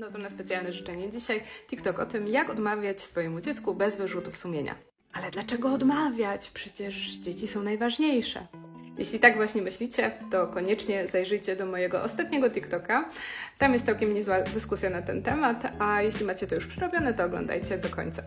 No to na specjalne życzenie dzisiaj TikTok o tym, jak odmawiać swojemu dziecku bez wyrzutów sumienia. Ale dlaczego odmawiać? Przecież dzieci są najważniejsze. Jeśli tak właśnie myślicie, to koniecznie zajrzyjcie do mojego ostatniego TikToka. Tam jest całkiem niezła dyskusja na ten temat, a jeśli macie to już przerobione, to oglądajcie do końca.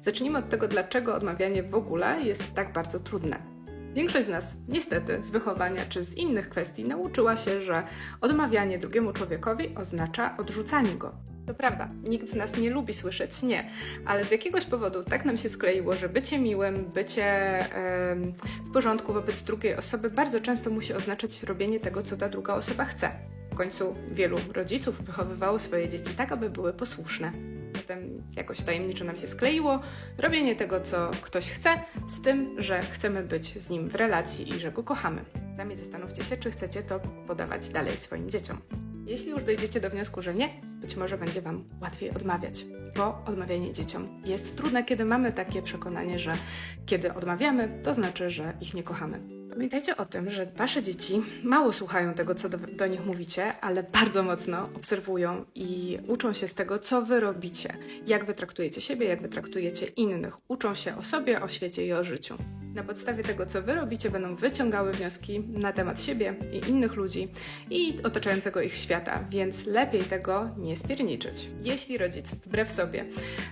Zacznijmy od tego, dlaczego odmawianie w ogóle jest tak bardzo trudne. Większość z nas, niestety, z wychowania czy z innych kwestii nauczyła się, że odmawianie drugiemu człowiekowi oznacza odrzucanie go. To prawda, nikt z nas nie lubi słyszeć nie, ale z jakiegoś powodu tak nam się skleiło, że bycie miłym, bycie w porządku wobec drugiej osoby bardzo często musi oznaczać robienie tego, co ta druga osoba chce. W końcu wielu rodziców wychowywało swoje dzieci tak, aby były posłuszne. Zatem jakoś tajemniczo nam się skleiło robienie tego, co ktoś chce, z tym, że chcemy być z nim w relacji i że go kochamy. Sami zastanówcie się, czy chcecie to podawać dalej swoim dzieciom. Jeśli już dojdziecie do wniosku, że nie, być może będzie Wam łatwiej odmawiać, bo odmawianie dzieciom jest trudne, kiedy mamy takie przekonanie, że kiedy odmawiamy, to znaczy, że ich nie kochamy. Pamiętajcie o tym, że Wasze dzieci mało słuchają tego, co do, do nich mówicie, ale bardzo mocno obserwują i uczą się z tego, co Wy robicie, jak Wy traktujecie siebie, jak Wy traktujecie innych. Uczą się o sobie, o świecie i o życiu. Na podstawie tego, co Wy robicie, będą wyciągały wnioski na temat siebie i innych ludzi i otaczającego ich świata, więc lepiej tego nie spierniczyć. Jeśli rodzic wbrew sobie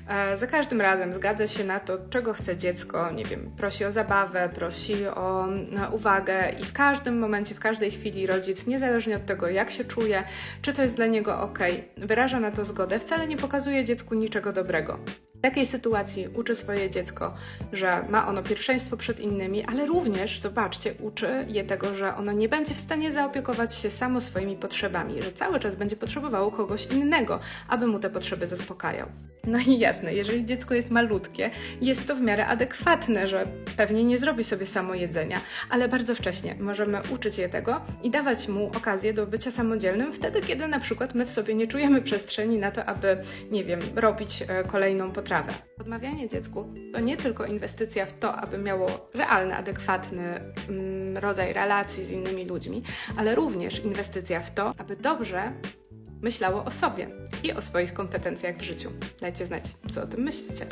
e, za każdym razem zgadza się na to, czego chce dziecko, nie wiem, prosi o zabawę, prosi o e, uwagę i w każdym momencie, w każdej chwili rodzic, niezależnie od tego, jak się czuje, czy to jest dla niego ok, wyraża na to zgodę, wcale nie pokazuje dziecku niczego dobrego. W takiej sytuacji uczy swoje dziecko, że ma ono pierwszeństwo przed innymi, ale również, zobaczcie, uczy je tego, że ono nie będzie w stanie zaopiekować się samo swoimi potrzebami, że cały czas będzie potrzebowało kogoś innego, aby mu te potrzeby zaspokajał. No i jasne, jeżeli dziecko jest malutkie, jest to w miarę adekwatne, że pewnie nie zrobi sobie samo jedzenia, ale bardzo wcześnie możemy uczyć je tego i dawać mu okazję do bycia samodzielnym wtedy, kiedy na przykład my w sobie nie czujemy przestrzeni na to, aby, nie wiem, robić e, kolejną potrawę. Odmawianie dziecku to nie tylko inwestycja w to, aby miało realny, adekwatny mm, rodzaj relacji z innymi ludźmi, ale również inwestycja w to, aby dobrze myślało o sobie i o swoich kompetencjach w życiu. Dajcie znać, co o tym myślicie.